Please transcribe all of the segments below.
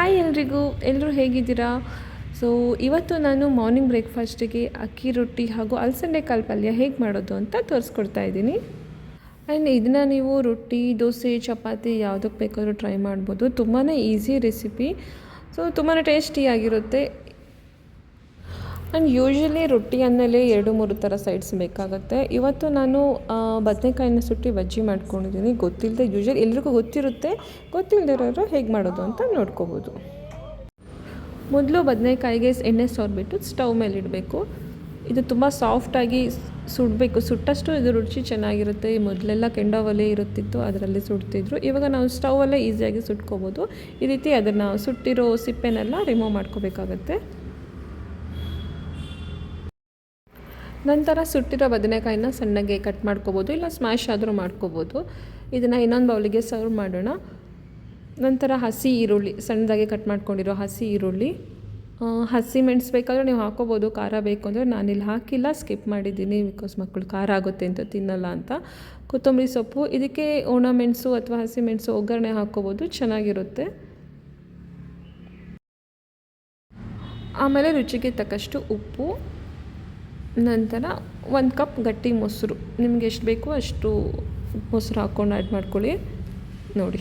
Hi ಎಲ್ರಿಗೂ ಎಲ್ಲರೂ ಹೇಗಿದ್ದೀರಾ? ಸೊ ಇವತ್ತು ನಾನು ಮಾರ್ನಿಂಗ್ ಬ್ರೇಕ್ಫಾಸ್ಟಿಗೆ ಅಕ್ಕಿ ರೊಟ್ಟಿ ಹಾಗೂ ಅಲಸಂದೆ ಕಾಳು ಪಲ್ಯ ಹೇಗೆ ಮಾಡೋದು ಅಂತ ತೋರಿಸ್ಕೊಡ್ತಾ ಇದ್ದೀನಿ. ಆ್ಯಂಡ್ ಇದನ್ನ ನೀವು ರೊಟ್ಟಿ, ದೋಸೆ, ಚಪಾತಿ ಯಾವುದಕ್ಕೆ ಬೇಕಾದರೂ ಟ್ರೈ ಮಾಡ್ಬೋದು. ತುಂಬಾ ಈಸಿ ರೆಸಿಪಿ ಸೊ ತುಂಬಾ ಟೇಸ್ಟಿಯಾಗಿರುತ್ತೆ ಆ್ಯಂಡ್ ಯೂಶ್ವಲಿ ರೊಟ್ಟಿ ಅನ್ನಲೇ ಎರಡು, ಮೂರು ಥರ ಸೈಡ್ಸ್ ಬೇಕಾಗುತ್ತೆ. ಇವತ್ತು ನಾನು ಬದನೆಕಾಯಿನ ಸುಟ್ಟಿ ಬಜ್ಜಿ ಮಾಡ್ಕೊಂಡಿದ್ದೀನಿ. ಗೊತ್ತಿಲ್ಲದೆ ಯೂಶ್ವಲಿ ಎಲ್ರಿಗೂ ಗೊತ್ತಿರುತ್ತೆ. ಗೊತ್ತಿಲ್ಲದಿರೋರು ಹೇಗೆ ಮಾಡೋದು ಅಂತ ನೋಡ್ಕೋಬೋದು. ಮೊದಲು ಬದನೆಕಾಯಿಗೆ ಎಣ್ಣೆ ಸೋರ್ಬಿಟ್ಟು ಸ್ಟವ್ ಮೇಲೆ ಇಡಬೇಕು. ಇದು ತುಂಬ ಸಾಫ್ಟಾಗಿ ಸುಡಬೇಕು. ಸುಟ್ಟಷ್ಟು ಇದು ರುಚಿ ಚೆನ್ನಾಗಿರುತ್ತೆ. ಮೊದಲೆಲ್ಲ ಕೆಂಡ ಇರುತ್ತಿತ್ತು, ಅದರಲ್ಲಿ ಸುಡ್ತಿದ್ರು. ಇವಾಗ ನಾವು ಸ್ಟವಲ್ಲೇ ಈಸಿಯಾಗಿ ಸುಟ್ಕೋಬೋದು. ಈ ರೀತಿ ಅದನ್ನು ಸುಟ್ಟಿರೋ ಸಿಪ್ಪೆನೆಲ್ಲ ರಿಮೂವ್ ಮಾಡ್ಕೋಬೇಕಾಗತ್ತೆ. ನಂತರ ಸುಟ್ಟಿರೋ ಬದನೆಕಾಯಿನ ಸಣ್ಣಗೆ ಕಟ್ ಮಾಡ್ಕೋಬೋದು, ಇಲ್ಲ ಸ್ಮ್ಯಾಶ್ ಆದರೂ ಮಾಡ್ಕೋಬೋದು. ಇದನ್ನು ಇನ್ನೊಂದು ಬೌಲಿಗೆ ಸರ್ವ್ ಮಾಡೋಣ. ನಂತರ ಹಸಿ ಈರುಳ್ಳಿ, ಸಣ್ಣದಾಗಿ ಕಟ್ ಮಾಡ್ಕೊಂಡಿರೋ ಹಸಿ ಈರುಳ್ಳಿ. ಹಸಿ ಮೆಣಸು ಬೇಕಾದರೆ ನೀವು ಹಾಕೋಬೋದು, ಖಾರ ಬೇಕು ಅಂದರೆ ನಾನಿಲ್ಲಿ ಹಾಕಿಲ್ಲ ಸ್ಕಿಪ್ ಮಾಡಿದ್ದೀನಿ ಬಿಕಾಸ್ ಮಕ್ಕಳು ಖಾರ ಆಗುತ್ತೆ ಅಂತ ತಿನ್ನಲ್ಲ ಅಂತ. ಕೊತ್ತಂಬರಿ ಸೊಪ್ಪು, ಇದಕ್ಕೆ ಒಣ ಮೆಣಸು ಅಥವಾ ಹಸಿ ಮೆಣಸು ಒಗ್ಗರಣೆ ಹಾಕ್ಕೋಬೋದು ಚೆನ್ನಾಗಿರುತ್ತೆ. ಆಮೇಲೆ ರುಚಿಗೆ ತಕ್ಕಷ್ಟು ಉಪ್ಪು. ನಂತರ ಒಂದು ಕಪ್ ಗಟ್ಟಿ ಮೊಸರು. ನಿಮ್ಗೆ ಎಷ್ಟು ಬೇಕೋ ಅಷ್ಟು ಮೊಸರು ಹಾಕ್ಕೊಂಡು ಆ್ಯಡ್ ಮಾಡ್ಕೊಳ್ಳಿ. ನೋಡಿ.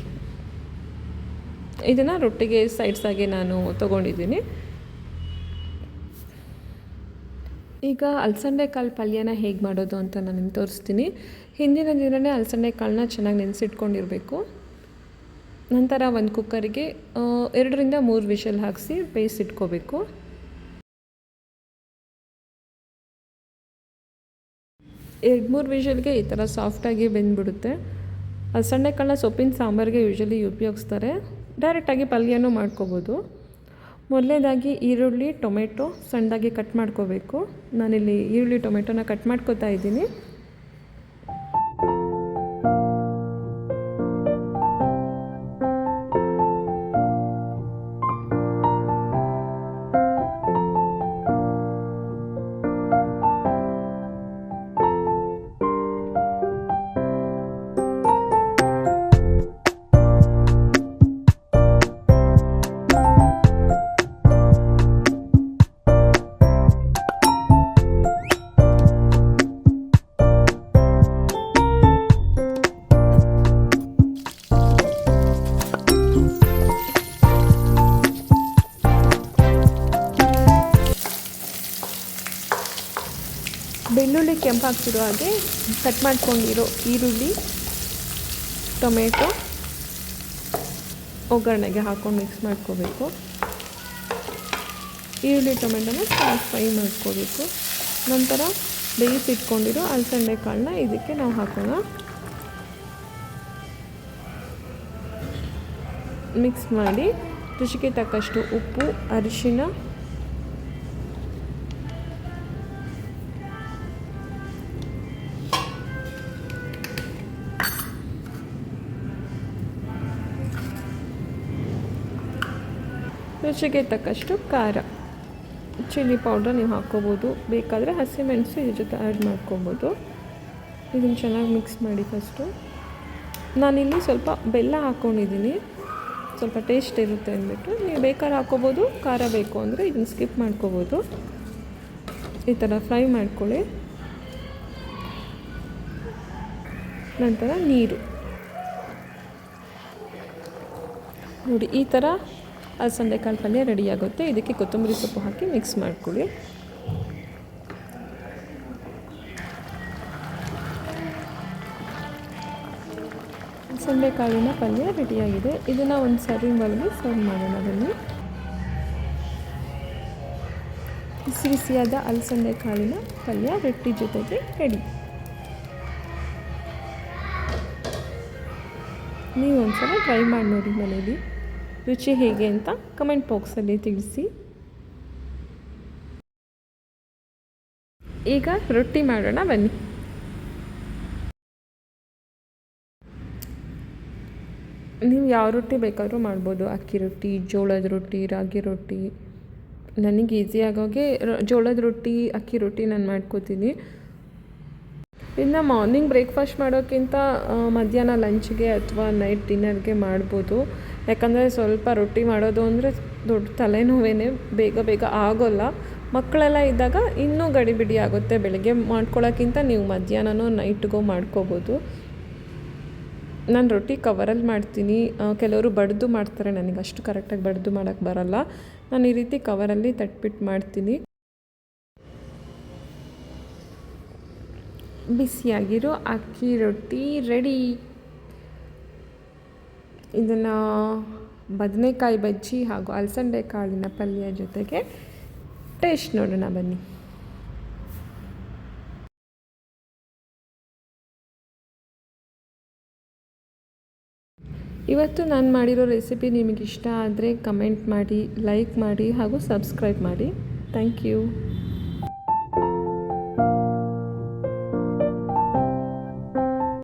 ಇದನ್ನು ರೊಟ್ಟಿಗೆ ಸೈಡ್ಸಾಗೆ ನಾನು ತೊಗೊಂಡಿದ್ದೀನಿ. ಈಗ ಅಲಸಂದೆ ಕಾಳು ಪಲ್ಯನ ಹೇಗೆ ಮಾಡೋದು ಅಂತ ನಾನು ನಿಮ್ಗೆ ತೋರಿಸ್ತೀನಿ. ಹಿಂದಿನ ದಿನವೇ ಅಲಸಂದೆ ಕಾಳನ್ನ ಚೆನ್ನಾಗಿ ನೆನೆಸಿಟ್ಕೊಂಡಿರಬೇಕು. ನಂತರ ಒಂದು ಕುಕ್ಕರಿಗೆ ಎರಡರಿಂದ ಮೂರು ವಿಷಲ್ ಹಾಕಿಸಿ ಬೇಯಿಸಿಟ್ಕೋಬೇಕು ಎರಡು ಮೂರು ವಿಷಲ್ಗೆ ಈ ಥರ ಸಾಫ್ಟಾಗಿ ಬೆಂದ್ಬಿಡುತ್ತೆ. ಕಾಳನ್ನ ಸೊಪ್ಪಿನ ಸಾಂಬಾರಿಗೆ ಯೂಶಲಿ ಉಪಯೋಗಿಸ್ತಾರೆ. ಡೈರೆಕ್ಟಾಗಿ ಪಲ್ಯನೂ ಮಾಡ್ಕೋಬೋದು. ಮೊದಲನೇದಾಗಿ ಈರುಳ್ಳಿ, ಟೊಮೆಟೊ ಸಣ್ಣದಾಗಿ ಕಟ್ ಮಾಡ್ಕೋಬೇಕು. ನಾನಿಲ್ಲಿ ಈರುಳ್ಳಿ, ಟೊಮೆಟೊನ ಕಟ್ ಮಾಡ್ಕೋತಾ ಇದ್ದೀನಿ. ಬೆಳ್ಳುಳ್ಳಿ ಕೆಂಪಾಗ್ತಿರೋ ಹಾಗೆ ಕಟ್ ಮಾಡ್ಕೊಂಡಿರೋ ಈರುಳ್ಳಿ, ಟೊಮೆಟೊ, ಒಗ್ಗರಣೆಗೆ ಹಾಕ್ಕೊಂಡು ಮಿಕ್ಸ್ ಮಾಡ್ಕೋಬೇಕು. ಈರುಳ್ಳಿ, ಟೊಮೆಟೊನ ಫ್ರೈ ಮಾಡ್ಕೋಬೇಕು. ನಂತರ ಬೇಯಿಸಿಟ್ಕೊಂಡಿರೋ ಅಲಸಂದೆ ಕಾಳನ್ನ ಇದಕ್ಕೆ ನಾವು ಹಾಕೋಣ. ಮಿಕ್ಸ್ ಮಾಡಿ ರುಚಿಗೆ ತಕ್ಕಷ್ಟು ಉಪ್ಪು, ಅರಿಶಿನ ರುಚಿಗೆ ತಕ್ಕಷ್ಟು ಖಾರ. ಚಿಲ್ಲಿ ಪೌಡ್ರ್ ನೀವು ಹಾಕ್ಕೋಬೋದು. ಬೇಕಾದರೆ ಹಸಿಮೆಣಸು ಇದ್ರ ಜೊತೆ ಆ್ಯಡ್ ಮಾಡ್ಕೊಬೋದು. ಇದನ್ನು ಚೆನ್ನಾಗಿ ಮಿಕ್ಸ್ ಮಾಡಿ ಫಸ್ಟು ನಾನಿಲ್ಲಿ ಸ್ವಲ್ಪ ಬೆಲ್ಲ ಹಾಕ್ಕೊಂಡಿದ್ದೀನಿ ಸ್ವಲ್ಪ ಟೇಸ್ಟ್ ಇರುತ್ತೆ ಅಂದ್ಬಿಟ್ಟು ನೀವು ಬೇಕಾದ್ರೆ ಹಾಕ್ಕೋಬೋದು. ಖಾರ ಬೇಕು ಅಂದರೆ ಇದನ್ನು ಸ್ಕಿಪ್ ಮಾಡ್ಕೋಬೋದು. ಈ ಥರ ಫ್ರೈ ಮಾಡ್ಕೊಳ್ಳಿ. ನಂತರ ನೀರು. ನೋಡಿ, ಈ ಥರ ಅಲಸಂದೆ ಕಾಳು ಪಲ್ಯ ರೆಡಿಯಾಗುತ್ತೆ. ಇದಕ್ಕೆ ಕೊತ್ತಂಬರಿ ಸೊಪ್ಪು ಹಾಕಿ ಮಿಕ್ಸ್ ಮಾಡ್ಕೊಳ್ಳಿ. ಅಲಸಂದೆ ಕಾಳಿನ ಪಲ್ಯ ರೆಡಿಯಾಗಿದೆ. ಇದನ್ನು ಒಂದು ಸರ್ವಿಂಗ್ ಬಲ್ಗೆ ಸರ್ವ್ ಮಾಡೋಣ ಅದನ್ನು ಬಿಸಿ ಬಿಸಿಯಾದ ಅಲಸಂದೆ ಕಾಳಿನ ಪಲ್ಯ ರೊಟ್ಟಿ ಜೊತೆಗೆ ರೆಡಿ. ನೀವು ಒಂದ್ಸಲ ಟ್ರೈ ಮಾಡಿ ನೋಡಿ ಮನೇಲಿ. ರುಚಿ ಹೇಗೆ ಅಂತ ಕಮೆಂಟ್ ಬಾಕ್ಸಲ್ಲಿ ತಿಳಿಸಿ. ಈಗ ರೊಟ್ಟಿ ಮಾಡೋಣ ಬನ್ನಿ. ನೀವು ಯಾವ ರೊಟ್ಟಿ ಬೇಕಾದರೂ ಮಾಡ್ಬೋದು. ಅಕ್ಕಿ ರೊಟ್ಟಿ, ಜೋಳದ ರೊಟ್ಟಿ, ರಾಗಿ ರೊಟ್ಟಿ. ನನಗೆ ಈಸಿ ಆಗೋಗೆ ಜೋಳದ ರೊಟ್ಟಿ, ಅಕ್ಕಿ ರೊಟ್ಟಿ ನಾನು ಮಾಡ್ಕೋತೀನಿ. ಇನ್ನು ಮಾರ್ನಿಂಗ್ ಬ್ರೇಕ್ಫಾಸ್ಟ್ ಮಾಡೋಕ್ಕಿಂತ ಮಧ್ಯಾಹ್ನ ಲಂಚ್ಗೆ ಅಥವಾ ನೈಟ್ ಡಿನ್ನರ್ಗೆ ಮಾಡ್ಬೋದು. ಯಾಕಂದರೆ ಸ್ವಲ್ಪ ರೊಟ್ಟಿ ಮಾಡೋದು ಅಂದರೆ ದೊಡ್ಡ ತಲೆನೋವೇನೆ ಬೇಗ ಬೇಗ ಆಗೋಲ್ಲ. ಮಕ್ಕಳೆಲ್ಲ ಇದ್ದಾಗ ಇನ್ನೂ ಗಡಿಬಿಡಿ ಆಗುತ್ತೆ ಬೆಳಗ್ಗೆ ಮಾಡ್ಕೊಳ್ಳೋಕ್ಕಿಂತ ನೀವು ಮಧ್ಯಾಹ್ನನೋ ನೈಟ್ಗೋ ಮಾಡ್ಕೋಬೋದು. ನಾನು ರೊಟ್ಟಿ ಕವರಲ್ಲಿ ಮಾಡ್ತೀನಿ. ಕೆಲವರು ಬಡ್ದು ಮಾಡ್ತಾರೆ. ನನಗೆ ಅಷ್ಟು ಕರೆಕ್ಟಾಗಿ ಬಡ್ದು ಮಾಡೋಕ್ಕೆ ಬರಲ್ಲ. ನಾನು ಈ ರೀತಿ ಕವರಲ್ಲಿ ತಟ್ಬಿಟ್ಟು ಮಾಡ್ತೀನಿ. ಬಿಸಿಯಾಗಿರೋ ಅಕ್ಕಿ ರೊಟ್ಟಿ ರೆಡಿ. ಇದನ್ನು ಬದನೆಕಾಯಿ ಬಜ್ಜಿ ಹಾಗೂ ಅಲಸಂದೆ ಕಾಳಿನ ಪಲ್ಯ ಜೊತೆಗೆ ಟೇಸ್ಟ್ ನೋಡೋಣ ಬನ್ನಿ. ಇವತ್ತು ನಾನು ಮಾಡಿರೋ ರೆಸಿಪಿ ನಿಮಗೆ ಇಷ್ಟ ಆದರೆ ಕಮೆಂಟ್ ಮಾಡಿ ಲೈಕ್ ಮಾಡಿ ಹಾಗೂ ಸಬ್ಸ್ಕ್ರೈಬ್ ಮಾಡಿ. Thank you